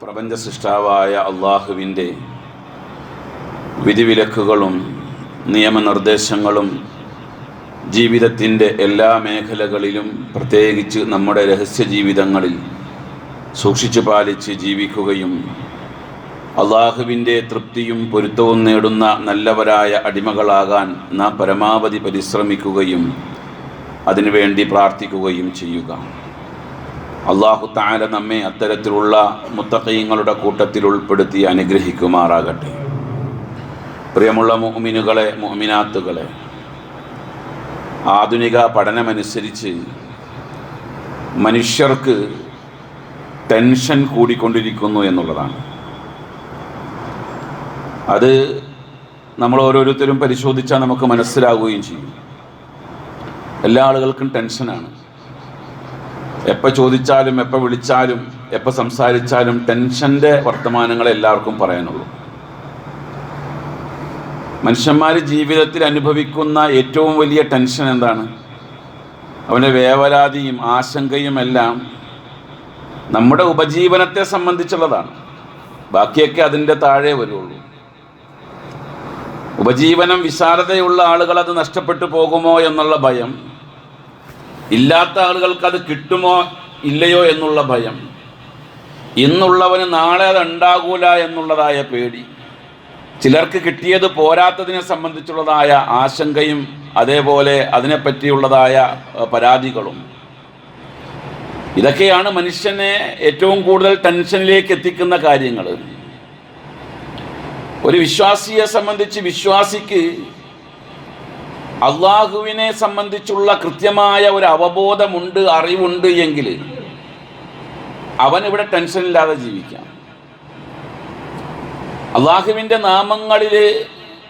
പ്രപഞ്ച സൃഷ്ടാവായ അള്ളാഹുവിന്റെ വിധിവിലക്കുകളും നിയമനിർദ്ദേശങ്ങളും ജീവിതത്തിന്റെ എല്ലാ മേഖലകളിലും പ്രത്യേകിച്ച് നമ്മുടെ രഹസ്യ ജീവിതങ്ങളിൽ സൂക്ഷിച്ചു പാലിച്ച് ജീവിക്കുകയും അള്ളാഹുവിന്റെ തൃപ്തിയും പൊരുത്തവും നേടുന്ന നല്ലവരായ അടിമകളാകാൻ നാം പരമാവധി പരിശ്രമിക്കുകയും അതിനുവേണ്ടി പ്രാർത്ഥിക്കുകയും ചെയ്യുക. അള്ളാഹു താല നമ്മെ അത്തരത്തിലുള്ള മുത്തക്കയങ്ങളുടെ കൂട്ടത്തിൽ ഉൾപ്പെടുത്തി അനുഗ്രഹിക്കുമാറാകട്ടെ. പ്രിയമുള്ള മുഅ്മിനുകളെ മുഅ്മിനാത്തുകളെ ആധുനിക പഠനമനുസരിച്ച് മനുഷ്യർക്ക് ടെൻഷൻ കൂടിക്കൊണ്ടിരിക്കുന്നു എന്നുള്ളതാണ്. അത് നമ്മൾ ഓരോരുത്തരും പരിശോധിച്ചാൽ നമുക്ക് മനസ്സിലാവുകയും ചെയ്യും. എല്ലാ ആളുകൾക്കും ടെൻഷനാണ്. എപ്പോൾ ചോദിച്ചാലും എപ്പോൾ വിളിച്ചാലും എപ്പോൾ സംസാരിച്ചാലും ടെൻഷന്റെ വർത്തമാനങ്ങൾ എല്ലാവർക്കും പറയാനുള്ളൂ. മനുഷ്യന്മാർ ജീവിതത്തിൽ അനുഭവിക്കുന്ന ഏറ്റവും വലിയ ടെൻഷൻ എന്താണ്? അവന്റെ വേവലാതിയും ആശങ്കയും എല്ലാം നമ്മുടെ ഉപജീവനത്തെ സംബന്ധിച്ചുള്ളതാണ്. ബാക്കിയൊക്കെ അതിന്റെ താഴെ വരുള്ളൂ. ഉപജീവനം വിശാലതയുള്ള ആളുകൾ അത് നഷ്ടപ്പെട്ടു പോകുമോ എന്നുള്ള ഭയം ഇല്ലാത്ത ആളുകൾക്ക് അത് കിട്ടുമോ ഇല്ലയോ എന്നുള്ള ഭയം. ഇന്നുള്ളവന് നാളെ അത് ഉണ്ടാകൂല എന്നുള്ളതായ പേടി. ചിലർക്ക് കിട്ടിയത് പോരാത്തതിനെ സംബന്ധിച്ചുള്ളതായ ആശങ്കയും അതേപോലെ അതിനെപ്പറ്റിയുള്ളതായ പരാതികളും. ഇതൊക്കെയാണ് മനുഷ്യനെ ഏറ്റവും കൂടുതൽ ടെൻഷനിലേക്ക് എത്തിക്കുന്ന കാര്യങ്ങൾ ഒരു വിശ്വാസിയെ സംബന്ധിച്ച് വിശ്വാസിക്ക് അള്ളാഹുവിനെ സംബന്ധിച്ചുള്ള കൃത്യമായ ഒരു അവബോധമുണ്ട് അറിവുണ്ട് എങ്കിൽ അവൻ ഇവിടെ ടെൻഷനില്ലാതെ ജീവിക്കാം. അള്ളാഹുവിന്റെ നാമങ്ങളിൽ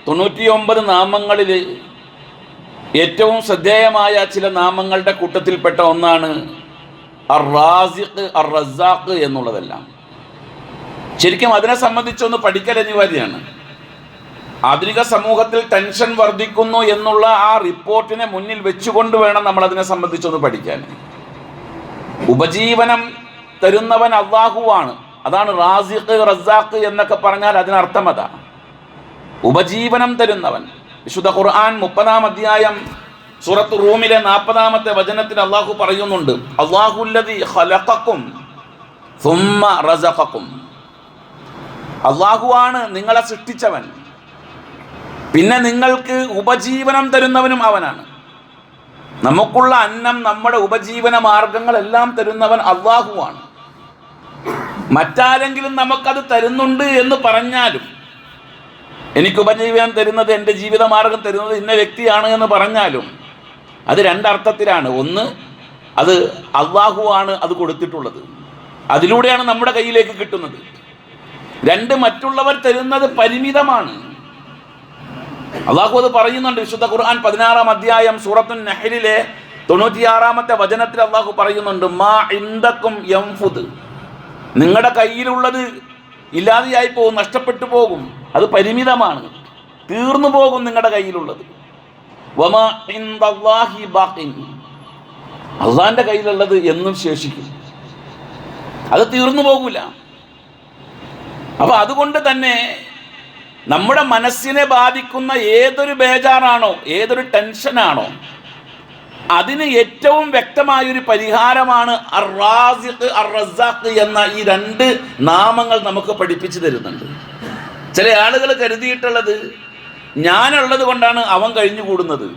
തൊണ്ണൂറ്റിയൊമ്പത് നാമങ്ങളിൽ ഏറ്റവും ശ്രദ്ധേയമായ ചില നാമങ്ങളുടെ കൂട്ടത്തിൽപ്പെട്ട ഒന്നാണ് അർ റാസിഖ് അർ റസാഖ് എന്നുള്ളതെല്ലാം. ശരിക്കും അതിനെ സംബന്ധിച്ചൊന്ന് പഠിക്കൽ അനിവാര്യമാണ് ആധുനിക സമൂഹത്തിൽ ടെൻഷൻ വർദ്ധിക്കുന്നു എന്നുള്ള ആ റിപ്പോർട്ടിനെ മുന്നിൽ വെച്ചുകൊണ്ട് വേണം നമ്മൾ അതിനെ സംബന്ധിച്ചൊന്ന് പഠിക്കാൻ. ഉപജീവനം തരുന്നവൻ അള്ളാഹുവാണ്. അതാണ് റാസിഖ് റസാഖ് എന്നൊക്കെ പറഞ്ഞാൽ അതിനർത്ഥം അതാ. ഉപജീവനം തരുന്നവൻ. വിശുദ്ധ ഖുർആൻ മുപ്പതാം അധ്യായം സൂറത്ത് റൂമിലെ നാൽപ്പതാമത്തെ വചനത്തിൽ അള്ളാഹു പറയുന്നുണ്ട് അള്ളാഹുല്ലതി സുമ്മ റസഖക്കും. നിങ്ങളെ സൃഷ്ടിച്ചവൻ. പിന്നെ നിങ്ങൾക്ക് ഉപജീവനം തരുന്നവനും അവനാണ്. നമുക്കുള്ള അന്നം നമ്മുടെ ഉപജീവന മാർഗങ്ങളെല്ലാം തരുന്നവൻ അള്ളാഹുവാണ്. മറ്റാരെങ്കിലും നമുക്കത് തരുന്നുണ്ട് എന്ന് പറഞ്ഞാലും എനിക്ക് ഉപജീവനം തരുന്നത് എന്റെ ജീവിതമാർഗം തരുന്നത് ഇന്ന വ്യക്തിയാണ് എന്ന് പറഞ്ഞാലും അത് രണ്ടർത്ഥത്തിലാണ്. ഒന്ന് അത് അള്ളാഹുവാണ് അത് കൊടുത്തിട്ടുള്ളത്. അതിലൂടെയാണ് നമ്മുടെ കയ്യിലേക്ക് കിട്ടുന്നത്. രണ്ട് മറ്റുള്ളവർ തരുന്നത് പരിമിതമാണ്. അള്ളാഹു അത് പറയുന്നുണ്ട് വിശുദ്ധ ഖുർആൻ പതിനാറാം അധ്യായം സൂറത്തുൻ നെഹലിലെ തൊണ്ണൂറ്റിയാറാമത്തെ വചനത്തിൽ അള്ളാഹു പറയുന്നുണ്ട് മാ ഇന്ദക്കും യംഫുദ്. നിങ്ങളുടെ കയ്യിലുള്ളത് ഇല്ലാതെയായി പോകും നഷ്ടപ്പെട്ടു പോകും അത് പരിമിതമാണ് തീർന്നു പോകും നിങ്ങളുടെ കയ്യിലുള്ളത്. അള്ളാന്റെ കയ്യിലുള്ളത് എന്നും ശേഷിക്കും അത് തീർന്നു പോകില്ല അപ്പൊ അതുകൊണ്ട് തന്നെ നമ്മുടെ മനസ്സിനെ ബാധിക്കുന്ന ഏതൊരു ബേജാറാണോ ഏതൊരു ടെൻഷനാണോ അതിന് ഏറ്റവും വ്യക്തമായൊരു പരിഹാരമാണ് അറാസിഖ് അറസാഖ് എന്ന ഈ രണ്ട് നാമങ്ങൾ നമുക്ക് പഠിപ്പിച്ചു തരുന്നുണ്ട്. ചില ആളുകൾ കരുതിയിട്ടുള്ളത് ഞാനുള്ളത് കൊണ്ടാണ് അവൻ കഴിഞ്ഞുകൂടുന്നത്.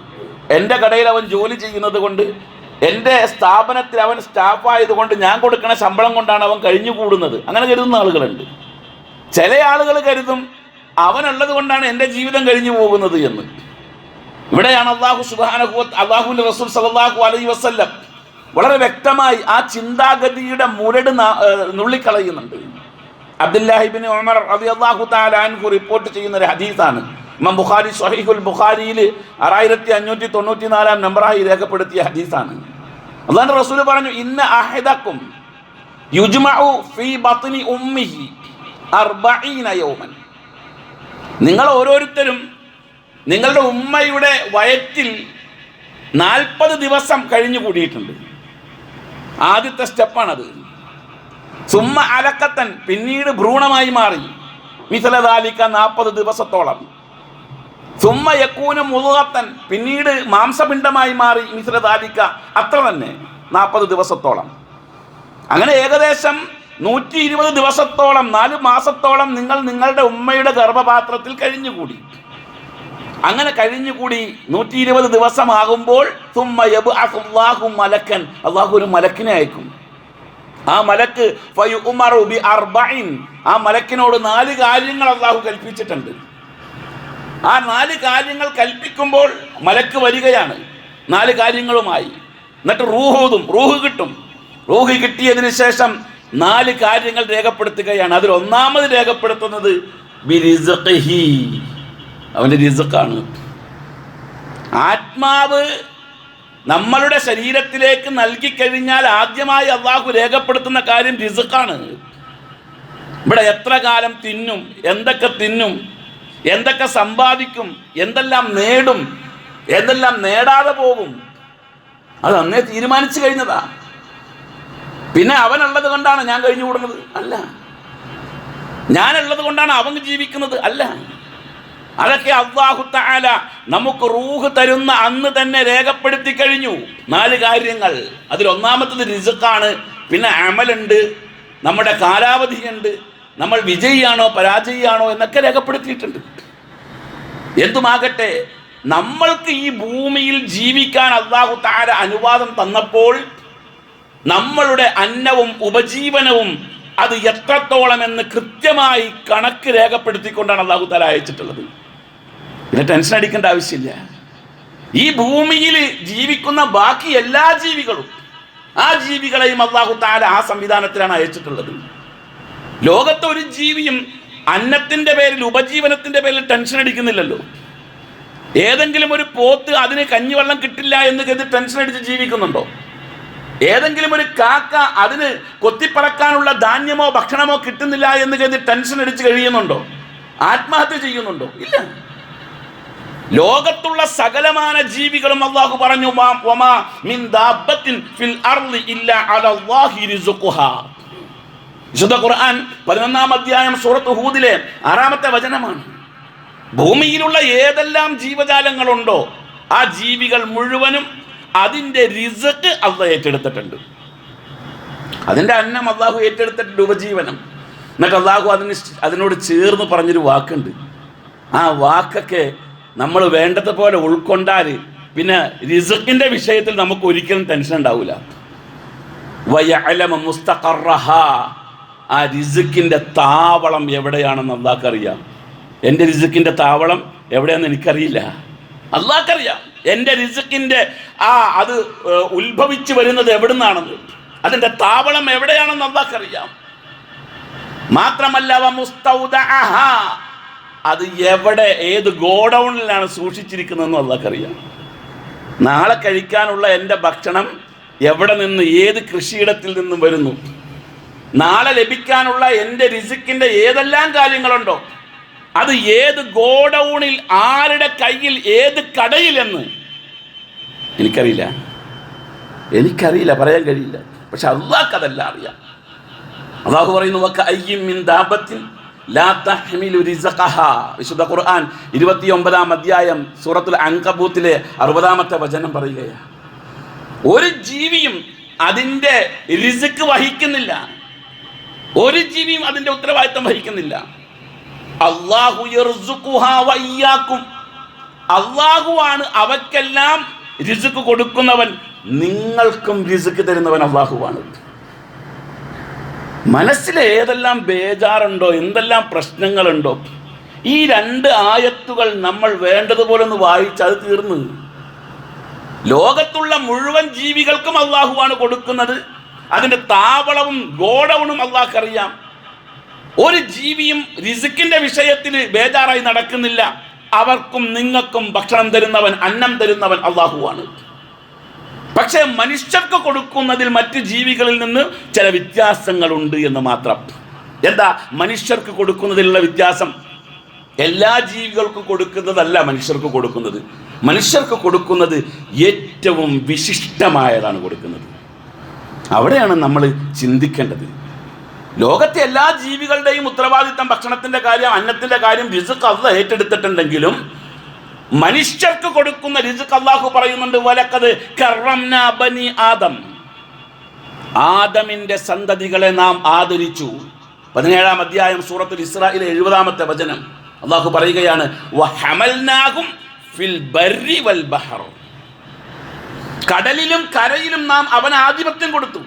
എന്റെ കടയിൽ അവൻ ജോലി ചെയ്യുന്നത് കൊണ്ട് എന്റെ സ്ഥാപനത്തിൽ അവൻ സ്റ്റാഫായതുകൊണ്ട് ഞാൻ കൊടുക്കുന്ന ശമ്പളം കൊണ്ടാണ് അവൻ കഴിഞ്ഞുകൂടുന്നത്. അങ്ങനെ കരുതുന്ന ആളുകളുണ്ട്. ചില ആളുകൾ കരുതും അവനുള്ളത് കൊണ്ടാണ് എന്റെ ജീവിതം കഴിഞ്ഞു പോകുന്നത് എന്ന്. ഇവിടെയാണ് അള്ളാഹു സുബാനഹു അള്ളാഹുവിന്റെ റസൂൽ സലാഹു അലൈ വസ്ല്ലം വളരെ വ്യക്തമായി ആ ചിന്താഗതിയുടെ മുരട് നുള്ളിക്കളയുന്നുണ്ട്. അബ്ദുല്ലാഹിബിൻ ഉമർ അബി അള്ളാഹു താലാൻഹു റിപ്പോർട്ട് ചെയ്യുന്ന ഒരു ഹദീസാണ്. ഇമാം ബുഖാരി ഷഹീഖുൽ ബുഖാരിയിൽ ആറായിരത്തി അഞ്ഞൂറ്റി തൊണ്ണൂറ്റി നാലാം നമ്പറായി രേഖപ്പെടുത്തിയ ഹദീസാണ്. അള്ളാഹു റസൂൽ പറഞ്ഞു ഇന്ന അഹിദക്കും യുജ്മഉ ഫീ ബത്നി ഉമ്മിഹി അർബഈന യൗമൻ. നിങ്ങൾ ഓരോരുത്തരും നിങ്ങളുടെ ഉമ്മയുടെ വയറ്റിൽ നാൽപ്പത് ദിവസം കഴിഞ്ഞു കൂടിയിട്ടുണ്ട്. ആദ്യത്തെ സ്റ്റെപ്പാണത്. സുമ്മ അലക്കത്തൻ പിന്നീട് ഭ്രൂണമായി മാറി. മിസലതാലിക്ക നാൽപ്പത് ദിവസത്തോളം. സുമ്മ യക്കൂനും മുതുകത്തൻ പിന്നീട് മാംസപിണ്ഡമായി മാറി മിഥലദാലിക്ക അത്ര തന്നെ നാൽപ്പത് ദിവസത്തോളം. അങ്ങനെ ഏകദേശം നൂറ്റി ഇരുപത് ദിവസത്തോളം നാല് മാസത്തോളം നിങ്ങൾ നിങ്ങളുടെ ഉമ്മയുടെ ഗർഭപാത്രത്തിൽ കഴിഞ്ഞുകൂടി. അങ്ങനെ കഴിഞ്ഞുകൂടി നൂറ്റി ഇരുപത് ദിവസമാകുമ്പോൾ മലക്കൻ അള്ളാഹു ഒരു മലക്കിനെ അയക്കും. ആ മലക്ക് ആ മലക്കിനോട് നാല് കാര്യങ്ങൾ അള്ളാഹു കൽപ്പിച്ചിട്ടുണ്ട്. ആ നാല് കാര്യങ്ങൾ കൽപ്പിക്കുമ്പോൾ മലക്ക് വരികയാണ്. നാല് കാര്യങ്ങളുമായി. എന്നിട്ട് റൂഹൂതും റൂഹ് കിട്ടും. റൂഹ് കിട്ടിയതിന് ശേഷം നാല് കാര്യങ്ങൾ രേഖപ്പെടുത്തുകയാണ്. അതിൽ ഒന്നാമത് രേഖപ്പെടുത്തുന്നത് അവന്റെ റിസക്കാണ് ആത്മാവ് നമ്മളുടെ ശരീരത്തിലേക്ക് നൽകിക്കഴിഞ്ഞാൽ ആദ്യമായി അള്ളാഹു രേഖപ്പെടുത്തുന്ന കാര്യം റിസക്കാണ് ഇവിടെ എത്ര കാലം തിന്നും എന്തൊക്കെ തിന്നും എന്തൊക്കെ സമ്പാദിക്കും എന്തെല്ലാം നേടും എന്തെല്ലാം നേടാതെ പോകും അത് അന്നേ തീരുമാനിച്ചു കഴിഞ്ഞതാ. പിന്നെ അവനുള്ളത് കൊണ്ടാണ് ഞാൻ കഴിഞ്ഞു കൂടുന്നത്. അല്ല. ഞാനുള്ളത് കൊണ്ടാണ് അവൻ ജീവിക്കുന്നത്. അല്ല. അതൊക്കെ അള്ളാഹു തആല നമുക്ക് റൂഹ് തരുന്ന അന്ന് തന്നെ രേഖപ്പെടുത്തി കഴിഞ്ഞു. നാല് കാര്യങ്ങൾ. അതിൽ ഒന്നാമത്തത് റിസുക്കാണ്. പിന്നെ അമലുണ്ട്. നമ്മുടെ കാലാവധിയുണ്ട്. നമ്മൾ വിജയിയാണോ പരാജയിയാണോ എന്നൊക്കെ രേഖപ്പെടുത്തിയിട്ടുണ്ട്. എന്തുമാകട്ടെ നമ്മൾക്ക് ഈ ഭൂമിയിൽ ജീവിക്കാൻ അള്ളാഹു താര അനുവാദം തന്നപ്പോൾ നമ്മളുടെ അന്നവും ഉപജീവനവും അത് എത്രത്തോളം എന്ന് കൃത്യമായി കണക്ക് രേഖപ്പെടുത്തിക്കൊണ്ടാണ് അള്ളാഹു താല അയച്ചിട്ടുള്ളത്. പിന്നെ ടെൻഷൻ അടിക്കേണ്ട ആവശ്യമില്ല. ഈ ഭൂമിയിൽ ജീവിക്കുന്ന ബാക്കി എല്ലാ ജീവികളും ആ ജീവികളെയും അള്ളാഹു താല ആ സംവിധാനത്തിലാണ് അയച്ചിട്ടുള്ളത്. ലോകത്തെ ഒരു ജീവിയും അന്നത്തിന്റെ പേരിൽ ഉപജീവനത്തിന്റെ പേരിൽ ടെൻഷൻ അടിക്കുന്നില്ലല്ലോ. ഏതെങ്കിലും ഒരു പോത്ത് അതിന് കഞ്ഞിവെള്ളം കിട്ടില്ല എന്ന് കരുതി ടെൻഷൻ അടിച്ച് ജീവിക്കുന്നുണ്ടോ? ഏതെങ്കിലും ഒരു കാക്ക അതിന് കൊത്തിപ്പറക്കാനുള്ള ധാന്യമോ ഭക്ഷണമോ കിട്ടുന്നില്ല എന്ന് കരുതി ടെൻഷൻ അടിച്ച് കഴിയുന്നുണ്ടോ? ആത്മഹത്യ ചെയ്യുന്നുണ്ടോ? ഇല്ല. ലോകത്തുള്ള സകലമാന ജീവികളും അള്ളാഹു പറഞ്ഞു ഖുർആൻ പതിനൊന്നാം അധ്യായം സൂറത്ത് ഹൂദിലെ ആറാമത്തെ വചനമാണ്. ഭൂമിയിലുള്ള ഏതെല്ലാം ജീവജാലങ്ങളുണ്ടോ ആ ജീവികൾ മുഴുവനും അതിന്റെ റിസക്ക് അള്ള ഏറ്റെടുത്തിട്ടുണ്ട്. അതിന്റെ അന്നം അള്ളാഹു ഏറ്റെടുത്തിട്ടുണ്ട് ഉപജീവനം. എന്നിട്ട് അള്ളാഹു അതിന് അതിനോട് ചേർന്ന് പറഞ്ഞൊരു വാക്കുണ്ട്. ആ വാക്കൊക്കെ നമ്മൾ വേണ്ടത് പോലെ ഉൾക്കൊണ്ടാൽ പിന്നെ റിസക്കിന്റെ വിഷയത്തിൽ നമുക്ക് ഒരിക്കലും ടെൻഷൻ ഉണ്ടാവില്ല ആ റിസുക്കിന്റെ താവളം എവിടെയാണെന്ന് അള്ളാഹ്ക്കറിയാം. എന്റെ റിസുക്കിന്റെ താവളം എവിടെയാണെന്ന് എനിക്കറിയില്ല. അള്ളാഹ്ക്കറിയാം. എന്റെ റിസുക്കിന്റെ ആ അത് ഉത്ഭവിച്ചു വരുന്നത് എവിടുന്നാണെന്ന്. അതിന്റെ താവളം എവിടെയാണെന്ന് അള്ളാഹ്ക്കറിയാം. മാത്രമല്ല അത് എവിടെ ഏത് ഗോഡൗണിലാണ് സൂക്ഷിച്ചിരിക്കുന്നതെന്ന് അള്ളാഹ്ക്കറിയാം. നാളെ കഴിക്കാനുള്ള എന്റെ ഭക്ഷണം എവിടെ നിന്ന് ഏത് കൃഷിയിടത്തിൽ നിന്നും വരുന്നു. നാളെ ലഭിക്കാനുള്ള എന്റെ രിസിക്കിന്റെ ഏതെല്ലാം കാര്യങ്ങളുണ്ടോ അത് ഏത് ഗോഡൗണിൽ ആരുടെ കയ്യിൽ ഏത് കടയിൽ എന്ന് എനിക്കറിയില്ല. എനിക്കറിയില്ല പറയാൻ കഴിയില്ല. പക്ഷെ അള്ളാഹ് അതെല്ലാം അറിയാം. അള്ളാഹു പറയുന്നു. വിശുദ്ധ ഖുർആൻ ഇരുപത്തിയൊമ്പതാം അധ്യായം സൂറത്തുൽ അങ്കബൂത്തിലെ അറുപതാമത്തെ വചനം പറയുകയാണ്. ഒരു ജീവിയും അതിന്റെ റിസ്ക് വഹിക്കുന്നില്ല. ഒരു ജീവിയും അതിന്റെ ഉത്തരവാദിത്തം വഹിക്കുന്നില്ല. അള്ളാഹു അള്ളാഹുവാണ് അവക്കെല്ലാം റിസുക്ക് കൊടുക്കുന്നവൻ നിങ്ങൾക്കും റിസുക്ക് തരുന്നവൻ അള്ളാഹുവാണ്. മനസ്സിൽ ഏതെല്ലാം ബേജാറുണ്ടോ എന്തെല്ലാം പ്രശ്നങ്ങളുണ്ടോ ഈ രണ്ട് ആയത്തുകൾ നമ്മൾ വേണ്ടതുപോലെ ഒന്ന് വായിച്ച് അത് തീർന്നു. ലോകത്തുള്ള മുഴുവൻ ജീവികൾക്കും അള്ളാഹുവാണ് കൊടുക്കുന്നത്. അതിന്റെ താവളവും ഗോഡൗണും അള്ളാഹ്ക്കറിയാം. ഒരു ജീവിയും റിസുക്കിന്റെ വിഷയത്തിൽ ബേജാറായി നടക്കുന്നില്ല. അവർക്കും നിങ്ങൾക്കും ഭക്ഷണം തരുന്നവൻ അന്നം തരുന്നവൻ അള്ളാഹുവാണ്. പക്ഷേ മനുഷ്യർക്ക് കൊടുക്കുന്നതിൽ മറ്റ് ജീവികളിൽ നിന്ന് ചില വ്യത്യാസങ്ങളുണ്ട് എന്ന് മാത്രം. എന്താ? മനുഷ്യർക്ക് കൊടുക്കുന്നതിലുള്ള വ്യത്യാസം. എല്ലാ ജീവികൾക്കും കൊടുക്കുന്നതല്ല മനുഷ്യർക്ക് കൊടുക്കുന്നത്. മനുഷ്യർക്ക് കൊടുക്കുന്നത് ഏറ്റവും വിശിഷ്ടമായതാണ് കൊടുക്കുന്നത്. അവിടെയാണ് നമ്മൾ ചിന്തിക്കേണ്ടത്. ലോകത്തെ എല്ലാ ജീവികളുടെയും ഉത്തരവാദിത്തം ഭക്ഷണത്തിന്റെ കാര്യം അന്നത്തിന്റെ കാര്യം റിസുക്ക് അല്ല ഏറ്റെടുത്തിട്ടുണ്ടെങ്കിലും മനുഷ്യർക്ക് കൊടുക്കുന്ന റിസുക്ക് അള്ളാഹു പറയുന്നുണ്ട് വലക്കത് ബനി ആദം. ആദമിന്റെ സന്തതികളെ നാം ആദരിച്ചു. പതിനേഴാം അധ്യായം സൂറത്തുൽ ഇസ്രായിലെ എഴുപതാമത്തെ വചനം അള്ളാഹു പറയുകയാണ് ഫിൽ ബർരി വൽ ബഹർ കടലിലും കരയിലും നാം അവൻ ആധിപത്യം കൊടുത്തു.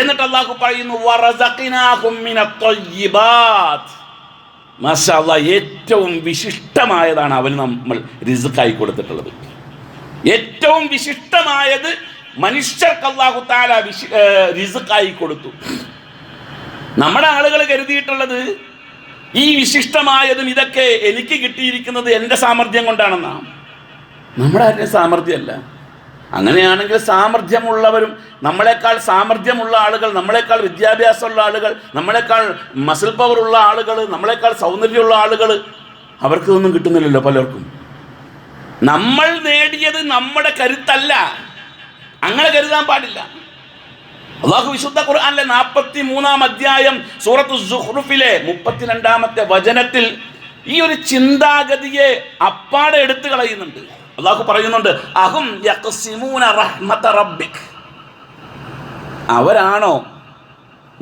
എന്നിട്ട് അള്ളാഹു പറയുന്നു "വറസഖ്നാഹും മിനത് മാഷാ അല്ലാ, ഏറ്റവും വിശിഷ്ടമായതാണ് അവന് നമ്മൾ റിസുക്കായി കൊടുത്തിട്ടുള്ളത്. ഏറ്റവും വിശിഷ്ടമായത് മനുഷ്യർക്ക് അള്ളാഹു താല വിശി റിസുക്കായി കൊടുത്തു. നമ്മുടെ ആളുകൾ കരുതിയിട്ടുള്ളത് ഈ വിശിഷ്ടമായതും ഇതൊക്കെ എനിക്ക് കിട്ടിയിരിക്കുന്നത് എന്റെ സാമർഥ്യം കൊണ്ടാണെന്നാണ്. നമ്മുടെ ആരുടെ സാമർഥ്യമല്ല. അങ്ങനെയാണെങ്കിൽ സാമർഥ്യമുള്ളവരും നമ്മളെക്കാൾ സാമർഥ്യമുള്ള ആളുകൾ നമ്മളെക്കാൾ വിദ്യാഭ്യാസമുള്ള ആളുകൾ നമ്മളെക്കാൾ മസിൽ പവർ ഉള്ള ആളുകൾ നമ്മളെക്കാൾ സൗന്ദര്യമുള്ള ആളുകൾ അവർക്ക് ഇതൊന്നും കിട്ടുന്നില്ലല്ലോ പലർക്കും. നമ്മൾ നേടിയത് നമ്മുടെ കരുത്തല്ല. അങ്ങനെ കരുതാൻ പാടില്ല. അള്ളാഹു വിശുദ്ധ ഖുർആാനിലെ നാൽപ്പത്തി മൂന്നാം അധ്യായം സൂറത്ത് സുഹ്റുഫിലെ മുപ്പത്തിരണ്ടാമത്തെ വചനത്തിൽ ഈ ഒരു ചിന്താഗതിയെ അപ്പാടെ എടുത്തു കളയുന്നുണ്ട്. അള്ളാഹു പറയുന്നുണ്ട് അഹും അവരാണോ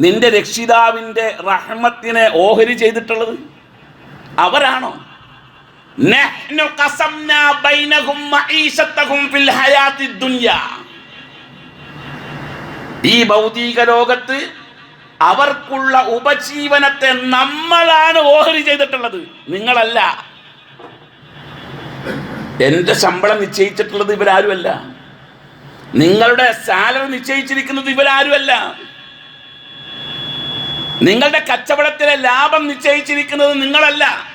നിന്റെ രക്ഷിതാവിന്റെ റഹ്മത്തിനെ ഓഹരി ചെയ്തിട്ടുള്ളത്? അവരാണോ? ഈ ഭൗതിക ലോകത്ത് അവർക്കുള്ള ഉപജീവനത്തെ നമ്മളാണ് ഓഹരി ചെയ്തിട്ടുള്ളത്. നിങ്ങളല്ല. എന്റെ ശമ്പളം നിശ്ചയിച്ചിട്ടുള്ളത് ഇവരാരുമല്ല. നിങ്ങളുടെ സാലറി നിശ്ചയിച്ചിരിക്കുന്നത് ഇവരാരുമല്ല. നിങ്ങളുടെ കച്ചവടത്തിലെ ലാഭം നിശ്ചയിച്ചിരിക്കുന്നത് നിങ്ങളല്ല.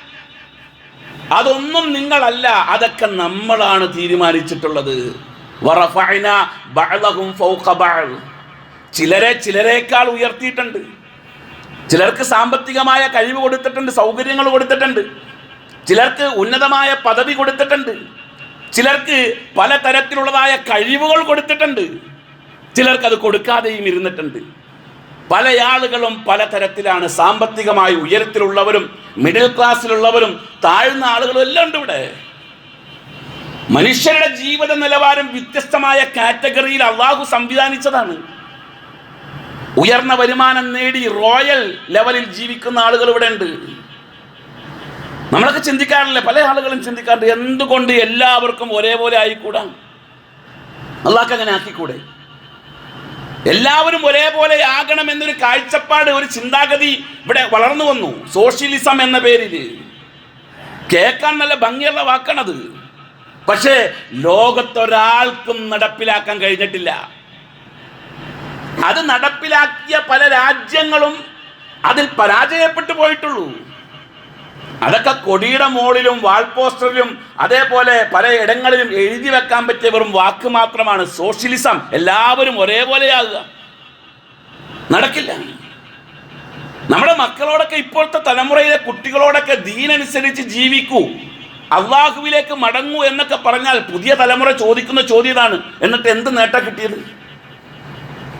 അതൊന്നും നിങ്ങളല്ല. അതൊക്കെ നമ്മളാണ് തീരുമാനിച്ചിട്ടുള്ളത്. ചിലരെ ചിലരേക്കാൾ ഉയർത്തിയിട്ടുണ്ട്. ചിലർക്ക് സാമ്പത്തികമായ കഴിവ് കൊടുത്തിട്ടുണ്ട് സൗകര്യങ്ങൾ കൊടുത്തിട്ടുണ്ട്. ചിലർക്ക് ഉന്നതമായ പദവി കൊടുത്തിട്ടുണ്ട്. ചിലർക്ക് പലതരത്തിലുള്ളതായ കഴിവുകൾ കൊടുത്തിട്ടുണ്ട്. ചിലർക്ക് അത് കൊടുക്കാതെയും ഇരുന്നിട്ടുണ്ട്. പല ആളുകളും പലതരത്തിലാണ് സാമ്പത്തികമായി ഉയരത്തിലുള്ളവരും മിഡിൽ ക്ലാസ്സിലുള്ളവരും താഴ്ന്ന ആളുകളും എല്ലാം ഉണ്ട് ഇവിടെ. മനുഷ്യരുടെ ജീവിത നിലവാരം വ്യത്യസ്തമായ കാറ്റഗറിയിൽ അള്ളാഹു സംവിധാനിച്ചതാണ്. ഉയർന്ന വരുമാനം നേടി റോയൽ ലെവലിൽ ജീവിക്കുന്ന ആളുകൾ ഇവിടെ ഉണ്ട്. നമ്മളൊക്കെ ചിന്തിക്കാറില്ലേ പല ആളുകളും ചിന്തിക്കാറുണ്ട് എന്തുകൊണ്ട് എല്ലാവർക്കും ഒരേപോലെ ആയിക്കൂടാ? അള്ളാഹ് അങ്ങനെ ആക്കിക്കൂടെ? എല്ലാവരും ഒരേപോലെ ആകണം എന്നൊരു കാഴ്ചപ്പാട് ഒരു ചിന്താഗതി ഇവിടെ വളർന്നു വന്നു. സോഷ്യലിസം എന്ന പേരിൽ. കേൾക്കാൻ നല്ല ഭംഗിയുള്ള വാക്കാണത്. പക്ഷേ ലോകത്തൊരാൾക്കും നടപ്പിലാക്കാൻ കഴിഞ്ഞിട്ടില്ല. അത് നടപ്പിലാക്കിയ പല രാജ്യങ്ങളും അതിൽ പരാജയപ്പെട്ടു പോയിട്ടുള്ളൂ. അതൊക്കെ കൊടിയുടെ മുകളിലും വാൾ പോസ്റ്ററിലും അതേപോലെ പല ഇടങ്ങളിലും എഴുതി വെക്കാൻ പറ്റിയ വെറും വാക്ക് മാത്രമാണ് സോഷ്യലിസം. എല്ലാവരും ഒരേപോലെയാകുക. നടക്കില്ല. നമ്മുടെ മക്കളോടൊക്കെ ഇപ്പോഴത്തെ തലമുറയിലെ കുട്ടികളോടൊക്കെ ദീനനുസരിച്ച് ജീവിക്കൂ. അള്ളാഹുവിലേക്ക് മടങ്ങൂ എന്നൊക്കെ പറഞ്ഞാൽ പുതിയ തലമുറ ചോദിക്കുന്ന ചോദ്യം ഇതാണ്. എന്നിട്ട് എന്ത് നേട്ടം കിട്ടിയത്?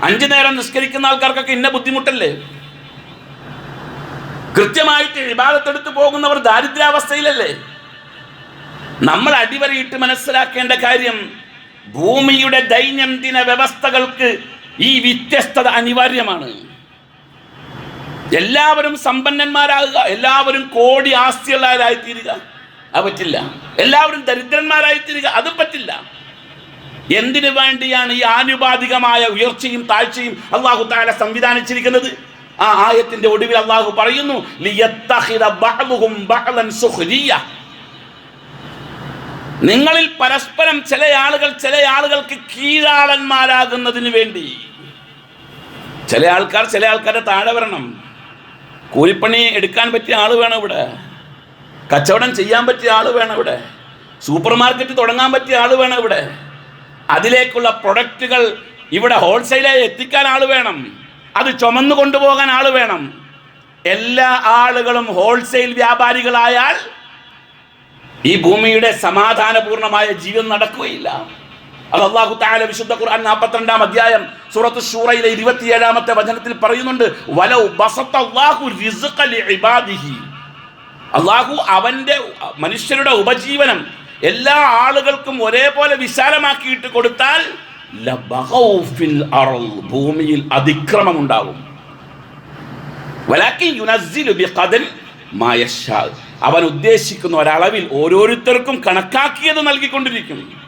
അഞ്ചു നേരം നിസ്കരിക്കുന്ന ആൾക്കാർക്കൊക്കെ ഇന്ന ബുദ്ധിമുട്ടല്ലേ? കൃത്യമായിട്ട് വിവാദത്തെടുത്ത് പോകുന്നവർ ദാരിദ്ര്യാവസ്ഥയിലല്ലേ? നമ്മൾ അടിവരയിട്ട് മനസ്സിലാക്കേണ്ട കാര്യം ഭൂമിയുടെ ദൈനംദിന വ്യവസ്ഥകൾക്ക് ഈ വ്യത്യസ്തത അനിവാര്യമാണ്. എല്ലാവരും സമ്പന്നന്മാരാകുക എല്ലാവരും കോടി ആസ്തിയുള്ളവരായി തീരുക അത് പറ്റില്ല. എല്ലാവരും ദരിദ്രന്മാരായി തീരുക അതും പറ്റില്ല. എന്തിനു വേണ്ടിയാണ് ഈ ആനുപാതികമായ ഉയർച്ചയും താഴ്ചയും അള്ളാഹു താല സംവിധാനിച്ചിരിക്കുന്നത്? ആ ആയത്തിന്റെ ഒടുവിൽ അള്ളാഹു പറയുന്നു. നിങ്ങളിൽ പരസ്പരം ചില ആളുകൾ ചില ആളുകൾക്ക് കീഴാളന്മാരാകുന്നതിന് വേണ്ടി ചില ആൾക്കാർ ചില ആൾക്കാരെ താഴെ വരണം. കൂലിപ്പണി എടുക്കാൻ പറ്റിയ ആൾ വേണം ഇവിടെ. കച്ചവടം ചെയ്യാൻ പറ്റിയ ആൾ വേണം ഇവിടെ. സൂപ്പർ മാർക്കറ്റ് തുടങ്ങാൻ പറ്റിയ ആൾ വേണം ഇവിടെ. അതിലേക്കുള്ള പ്രൊഡക്റ്റുകൾ ഇവിടെ ഹോൾസെയിലായി എത്തിക്കാൻ ആൾ വേണം. അത് ചുമന്നു കൊണ്ടുപോകാൻ ആൾ വേണം എല്ലാ ആളുകളും ഹോൾസെയിൽ വ്യാപാരികളായാൽ ഈ ഭൂമിയുടെ സമാധാനപൂർണമായ ജീവൻ നടക്കുകയില്ല അത് അള്ളാഹു താല വിശുദ്ധ ഖുർആൻ നാൽപ്പത്തിരണ്ടാം അധ്യായം സൂറത്ത് ഷൂറയിലെ ഇരുപത്തിയേഴാമത്തെ വചനത്തിൽ പറയുന്നുണ്ട് റിസ്ഖ ലിഇബാദിഹി അള്ളാഹു അവന്റെ മനുഷ്യരുടെ ഉപജീവനം എല്ലാ ആളുകൾക്കും ഒരേപോലെ വിശാലമാക്കിയിട്ട് കൊടുത്താൽ. ഭൂമിയിൽ അതിക്രമം ഉണ്ടാകും അവൻ ഉദ്ദേശിക്കുന്ന ഒരളവിൽ ഓരോരുത്തർക്കും കണക്കാക്കിയത് നൽകിക്കൊണ്ടിരിക്കും.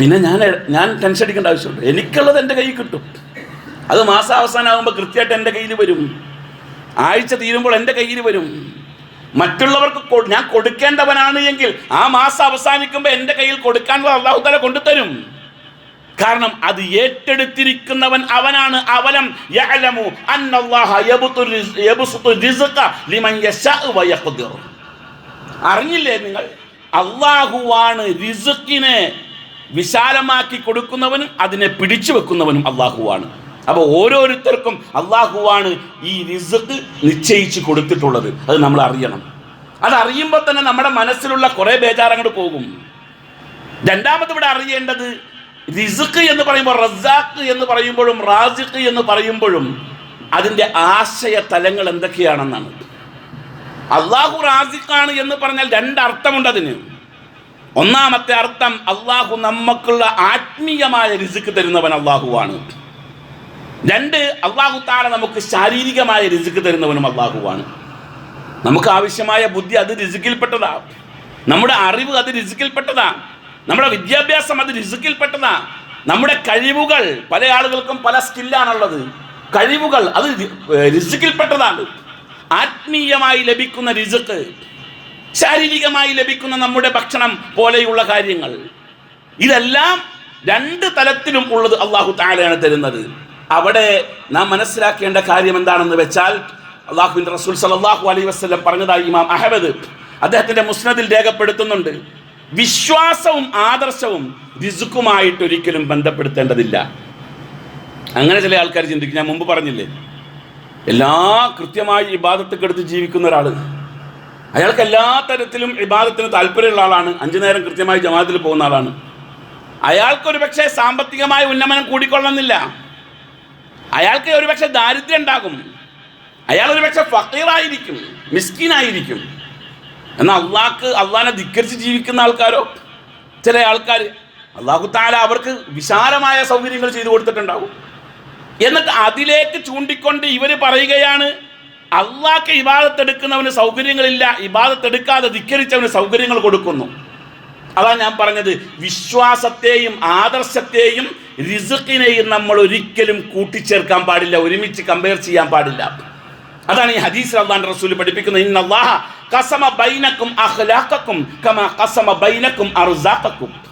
പിന്നെ ഞാൻ ഞാൻ ടെൻഷൻ അടിക്കേണ്ട ആവശ്യമുണ്ട്. എനിക്കുള്ളത് എന്റെ കയ്യിൽ കിട്ടും. അത് മാസാവസാനമാകുമ്പോൾ കൃത്യമായിട്ട് എന്റെ കയ്യിൽ വരും. ആഴ്ച തീരുമ്പോൾ എന്റെ കയ്യിൽ വരും. മറ്റുള്ളവർക്ക് ഞാൻ കൊടുക്കേണ്ടവനാണ് എങ്കിൽ ആ മാസം അവസാനിക്കുമ്പോൾ എന്റെ കയ്യിൽ കൊടുക്കാനുള്ള അള്ളാഹു തല കൊണ്ടുതരും. കാരണം അത് ഏറ്റെടുത്തിരിക്കുന്നവൻ അവനാണ്. അവലം യഅലമു അന്നല്ലാഹ യബ്സുതു ലിമൻ യശാഉ അറിഞ്ഞില്ലേ നിങ്ങൾ? അള്ളാഹുവാണ് റിസുക്കിനെ വിശാലമാക്കി കൊടുക്കുന്നവനും അതിനെ പിടിച്ചു വെക്കുന്നവനും അള്ളാഹുവാണ് അപ്പോൾ ഓരോരുത്തർക്കും അള്ളാഹുവാണ് ഈ റിസുക്ക് നിശ്ചയിച്ച് കൊടുത്തിട്ടുള്ളത്. അത് നമ്മൾ അറിയണം. അതറിയുമ്പോൾ തന്നെ നമ്മുടെ മനസ്സിലുള്ള കുറേ ബേജാറങ്ങോട്ട് പോകും. രണ്ടാമത് ഇവിടെ അറിയേണ്ടത് റിസുക്ക് എന്ന് പറയുമ്പോൾ റസാഖ് എന്ന് പറയുമ്പോഴും റാസിഖ് എന്ന് പറയുമ്പോഴും അതിന്റെ ആശയ തലങ്ങൾ എന്തൊക്കെയാണെന്നാണ്. അള്ളാഹു റാസിഖാണ് എന്ന് പറഞ്ഞാൽ രണ്ടർത്ഥമുണ്ട് അതിന്. ഒന്നാമത്തെ അർത്ഥം അള്ളാഹു നമുക്കുള്ള ആത്മീയമായ രിസുക്ക് തരുന്നവൻ അള്ളാഹുവാണ് രണ്ട് അള്ളാഹു താഴെ നമുക്ക് ശാരീരികമായ രിസുക്ക് തരുന്നവനും അള്ളാഹുവാണ് നമുക്ക് ആവശ്യമായ ബുദ്ധി അത് രിസുക്കിൽപ്പെട്ടതാ നമ്മുടെ അറിവ് അത് രിസുക്കിൽപ്പെട്ടതാ നമ്മുടെ വിദ്യാഭ്യാസം അത് രിസുക്കിൽപ്പെട്ടതാ നമ്മുടെ കഴിവുകൾ പല ആളുകൾക്കും പല സ്കില്ലാണുള്ളത് കഴിവുകൾ അത് രിസുക്കിൽപ്പെട്ടതാണ് ആത്മീയമായി ലഭിക്കുന്ന രിസുക്ക് ശാരീരികമായി ലഭിക്കുന്ന നമ്മുടെ ഭക്ഷണം പോലെയുള്ള കാര്യങ്ങൾ. ഇതെല്ലാം രണ്ട് തലത്തിലും ഉള്ളത് അള്ളാഹു താലയാണ് തരുന്നത്. അവിടെ നാം മനസ്സിലാക്കേണ്ട കാര്യം എന്താണെന്ന് വെച്ചാൽ അള്ളാഹുവിന്റെ റസൂൽ സല്ലല്ലാഹു അലൈഹി വസ്ലം പറഞ്ഞതായി ഇമാം അഹമ്മദ് അദ്ദേഹത്തിന്റെ മുസ്നദിൽ രേഖപ്പെടുത്തുന്നുണ്ട്. വിശ്വാസവും ആദർശവും റിസുക്കുമായിട്ട് ഒരിക്കലും ബന്ധപ്പെടുത്തേണ്ടതില്ല. അങ്ങനെ ചില ആൾക്കാർ ചിന്തിക്കും. ഞാൻ മുമ്പ് പറഞ്ഞില്ലേ? എല്ലാ കൃത്യമായി ഇബാദത്തൊക്കെ എടുത്ത് ജീവിക്കുന്ന ഒരാൾ അയാൾക്ക് എല്ലാ തരത്തിലും ഇബാദത്തിന് താല്പര്യമുള്ള ആളാണ് അഞ്ചു നേരം കൃത്യമായി ജമാഅത്തിൽ പോകുന്ന ആളാണ്. അയാൾക്കൊരു പക്ഷേ സാമ്പത്തികമായ ഉന്നമനം കൂടിക്കൊള്ളണമെന്നില്ല. അയാൾക്ക് ഒരുപക്ഷെ ദാരിദ്ര്യം ഉണ്ടാകും. അയാൾ ഒരുപക്ഷെ ഫക്കീറായിരിക്കും മിസ്കീനായിരിക്കും. എന്നാൽ അള്ളാഹ്ക്ക് അള്ളാഹിനെ ധിക്കരിച്ച് ജീവിക്കുന്ന ആൾക്കാരോ? ചില ആൾക്കാർ അള്ളാഹു താല അവർക്ക് വിശാലമായ സൗകര്യങ്ങൾ ചെയ്തു കൊടുത്തിട്ടുണ്ടാവും. എന്നിട്ട് അതിലേക്ക് ചൂണ്ടിക്കൊണ്ട് ഇവർ പറയുകയാണ് അള്ളാഹ്ക്ക് ഇബാദത്തെടുക്കുന്നവന് സൗകര്യങ്ങളില്ല ഇബാദത്തെടുക്കാതെ ധിക്കരിച്ചവന് സൗകര്യങ്ങൾ കൊടുക്കുന്നു. അതാണ് ഞാൻ പറഞ്ഞത് വിശ്വാസത്തെയും ആദർശത്തെയും റിസുക്കിനെയും നമ്മൾ ഒരിക്കലും കൂട്ടിച്ചേർക്കാൻ പാടില്ല ഒരുമിച്ച് കമ്പയർ ചെയ്യാൻ പാടില്ല. അതാണ് ഈ ഹദീസ് അള്ളാൻ റസൂൽ പഠിപ്പിക്കുന്നത്. ഇന്ന അല്ലാഹ ഖസമ ബൈനക്കും അഖ്ലാഖക്കും കമ ഖസമ ബൈനക്കും അർസാഖക്കും.